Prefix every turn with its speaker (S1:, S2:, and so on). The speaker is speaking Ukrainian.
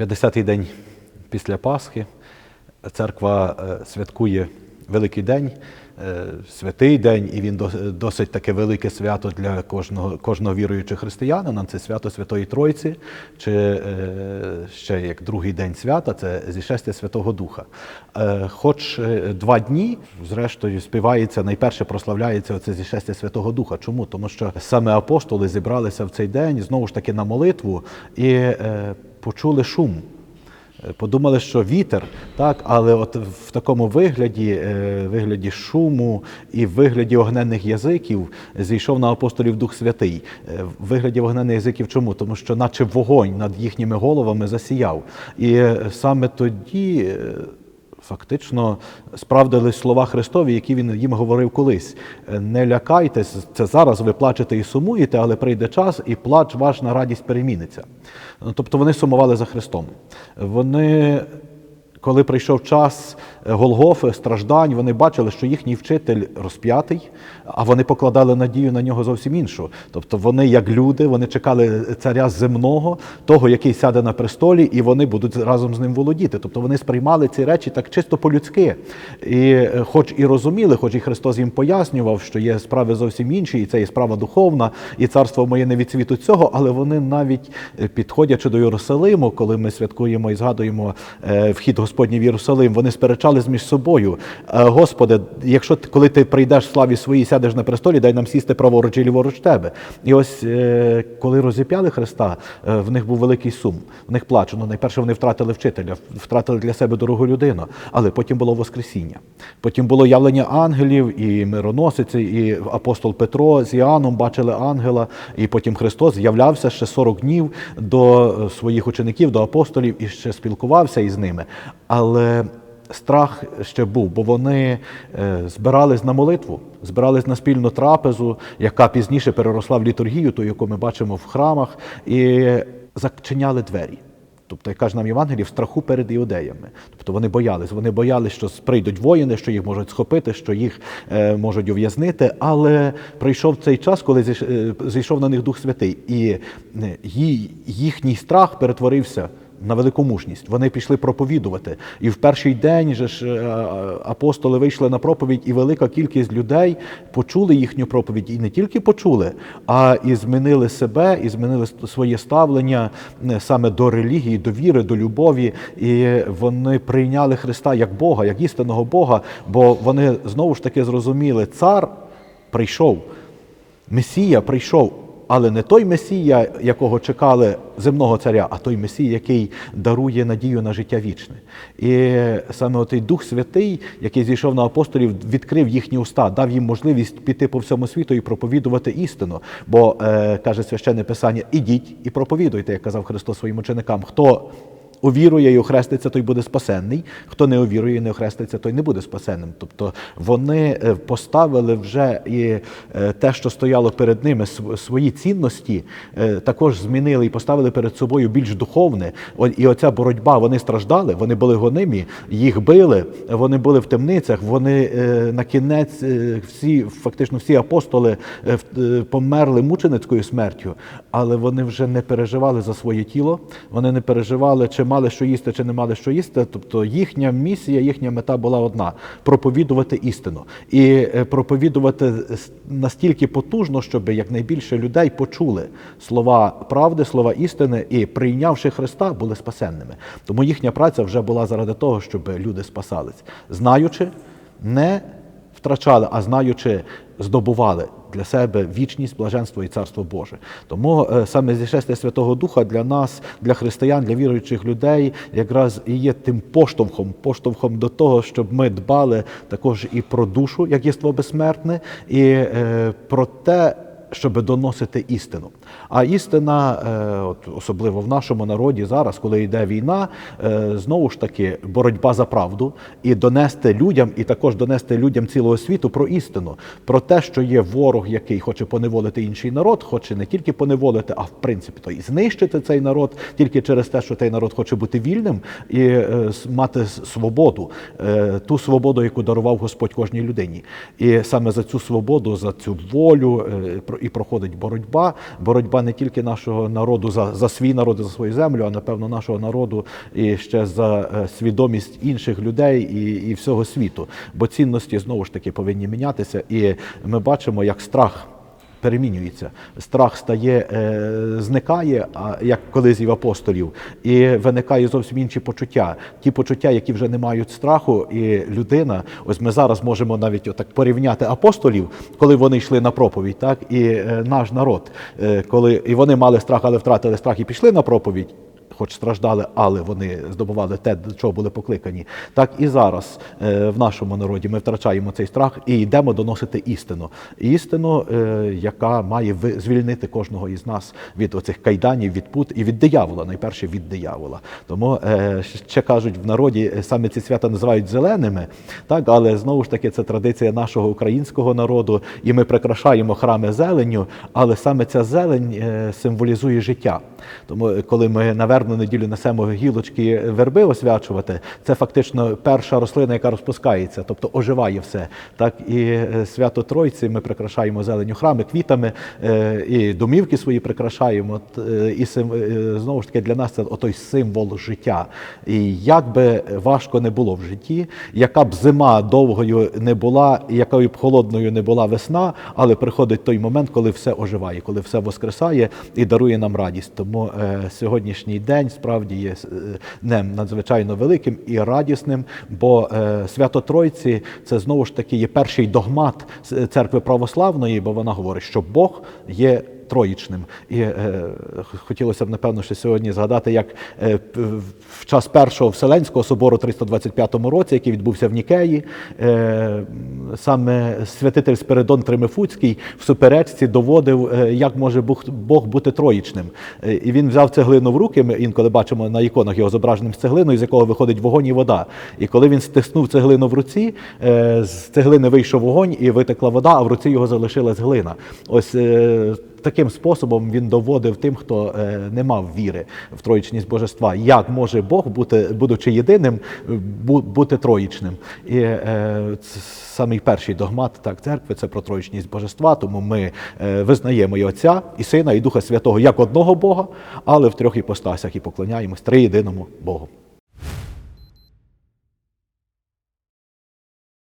S1: 50-й день після Пасхи церква е, святкує Великий день, е, святий день, і він досить таке велике свято для кожного, кожного віруючого християнина. Це свято Святої Тройці, чи е, ще як другий день свята, це зішестя Святого Духа. Хоч два дні, зрештою, співається, найперше прославляється оце зішестя Святого Духа. Чому? Тому що саме апостоли зібралися в цей день знову ж таки на молитву і почули шум. Е, Подумали, що вітер, так, але от в такому вигляді, е, вигляді шуму і в вигляді огненних язиків зійшов на апостолів Дух Святий. Е, В вигляді огненних язиків чому? Тому що наче вогонь над їхніми головами засіяв. І саме тоді. Фактично справдились слова Христові, які він їм говорив колись. Е, Не лякайтесь, це зараз ви плачете і сумуєте, але прийде час, і плач ваш на радість переміниться. Ну, Тобто вони сумували за Христом. Вони, коли прийшов час е, Голгофи, страждань, вони бачили, що їхній вчитель розп'ятий, а вони покладали надію на нього зовсім іншу. Тобто вони, як люди, вони чекали царя земного, того, який сяде на престолі, і вони будуть разом з ним володіти. Тобто вони сприймали ці речі так чисто по-людськи. І е, хоч і розуміли, хоч і Христос їм пояснював, що є справи зовсім інші, і це є справа духовна, і царство моє не від світу цього, але вони навіть е, підходячи до Єрусалиму, коли ми святкуємо і згадуємо е, вхід Господній в Єрусалим, вони сперечались між собою. «Е, Господи, якщо коли ти прийдеш в славі своїй, сядеш на престолі, дай нам сісти праворуч і ліворуч тебе. І ось е, коли розіп'яли Христа, е, в них був великий сум, в них плач. Ну, найперше вони втратили вчителя, втратили для себе дорогу людину, але потім було Воскресіння. Потім було явлення ангелів, і мироносиці, і апостол Петро з Іоанном бачили ангела, і потім Христос з'являвся ще 40 днів до своїх учеників, до апостолів і ще спілкувався із ними. Але страх ще був, бо вони е, збирались на молитву, збирались на спільну трапезу, яка пізніше переросла в літургію, ту, яку ми бачимо в храмах, і зачиняли двері. Тобто, як каже нам Євангелії, в страху перед іудеями. Тобто вони боялись. Вони боялись, що прийдуть воїни, що їх можуть схопити, що їх е, можуть ув'язнити. Але прийшов цей час, коли е, зійшов на них Дух Святий, і е, їхній страх перетворився на велику мужність. Вони пішли проповідувати. І в перший день же ж е, апостоли вийшли на проповідь, і велика кількість людей почули їхню проповідь. І не тільки почули, а і змінили себе, і змінили своє ставлення е, саме до релігії, до віри, до любові. І вони прийняли Христа як Бога, як істинного Бога, бо вони знову ж таки зрозуміли, цар прийшов. Месія прийшов, але не той Месія, якого чекали земного царя, а той Месія, який дарує надію на життя вічне. І саме отий Дух Святий, який зійшов на апостолів, відкрив їхні уста, дав їм можливість піти по всьому світу і проповідувати істину. Бо е, каже священне писання: ідіть і проповідуйте, як казав Христос своїм ученикам. Хто увірує і охреститься, той буде спасенний. Хто не увірує і не охреститься, той не буде спасенним. Тобто вони е, поставили вже і е, те, що стояло перед ними, свої цінності, е, також змінили і поставили перед собою більш духовне. І оця боротьба, вони страждали, вони були гонимі, їх били, вони були в темницях. Вони на кінець всі, фактично всі апостоли померли мученицькою смертю, але вони вже не переживали за своє тіло, вони не переживали, чи мали що їсти, чи не мали що їсти. Тобто їхня місія, їхня мета була одна проповідувати істину. І е, проповідувати настільки потужно, щоб якнайбільше людей почули слова правди, слова істини, і прийнявши Христа, були спасенними. Тому їхня праця вже була заради того, щоб люди спасались, знаючи, не втрачали, а знаючи, здобували для себе вічність, блаженство і царство Боже. Тому е, саме зішестя Святого Духа для нас, для християн, для віруючих людей, якраз і є тим поштовхом, поштовхом до того, щоб ми дбали також і про душу, як єство безсмертне, і е, про те щоб доносити істину. А істина, е, от особливо в нашому народі зараз, коли йде війна, е, знову ж таки боротьба за правду і донести людям, і також донести людям цілого світу про істину, про те, що є ворог, який хоче поневолити інший народ, хоче не тільки поневолити, а в принципі то і знищити цей народ тільки через те, що цей народ хоче бути вільним і е, мати свободу, ту свободу, яку дарував Господь кожній людині. І саме за цю свободу, за цю волю і проходить боротьба. Боротьба не тільки нашого народу за, за свій народ, і за свою землю, а напевно нашого народу і ще за е, свідомість інших людей і, і всього світу. Бо цінності знову ж таки повинні мінятися, і ми бачимо, як страх перемінюється. Страх стає, е, зникає, а як колись і в апостолів, і виникає зовсім інші почуття. Ті почуття, які вже не мають страху, і людина, ось ми зараз можемо навіть отак порівняти апостолів, коли вони йшли на проповідь, так і е, наш народ, е, коли і вони мали страх, але втратили страх і пішли на проповідь хоч страждали, але вони здобували те, до чого були покликані. Так і зараз е, в нашому народі ми втрачаємо цей страх і йдемо доносити істину. Істину, е, яка має звільнити кожного із нас від оцих кайданів, від пут і від диявола, найперше від диявола. Тому е, ще кажуть в народі, саме ці свята називають зеленими, так, але знову ж таки це традиція нашого українського народу, і ми прикрашаємо храми зеленню, але саме ця зелень символізує життя. Тому, коли ми на вербну неділю несемо гілочки верби освячувати, це фактично перша рослина, яка розпускається, тобто оживає все. Так і е, свято Тройці ми прикрашаємо зеленю храми, квітами, е, і домівки свої прикрашаємо. Е, І знову ж таки для нас це отой символ життя. І як би важко не було в житті, яка б зима довгою не була, якою б холодною не була весна, але приходить той момент, коли все оживає, коли все воскресає і дарує нам радість. Тому е, сьогоднішній день справді є е, днем надзвичайно великим і радісним, бо е, свято Тройці це знову ж таки є перший догмат церкви православної, бо вона говорить, що Бог є. Троїчним. І е, хотілося б, напевно, ще сьогодні згадати, як е, в час першого Вселенського собору 325 році, який відбувся в Нікеї, е, саме святитель Спиридон Тримифуцький в суперечці доводив, е, як може Бог, Бог бути троїчним. Е, і він взяв цеглину в руки, ми інколи бачимо на іконах його зображеним з цеглиною, з якого виходить вогонь і вода. І коли він стиснув цеглину в руці, е, з цеглини вийшов вогонь і витекла вода, а в руці його залишилась глина. Ось е, таким способом він доводив тим, хто е, не мав віри в троїчність божества, як може Бог, бути, будучи єдиним, бути троїчним. І е, самий перший догмат так, церкви це про троїчність божества, тому ми е, визнаємо і Отця, і Сина, і Духа Святого як одного Бога, але в трьох іпостасях і поклоняємось триєдиному Богу.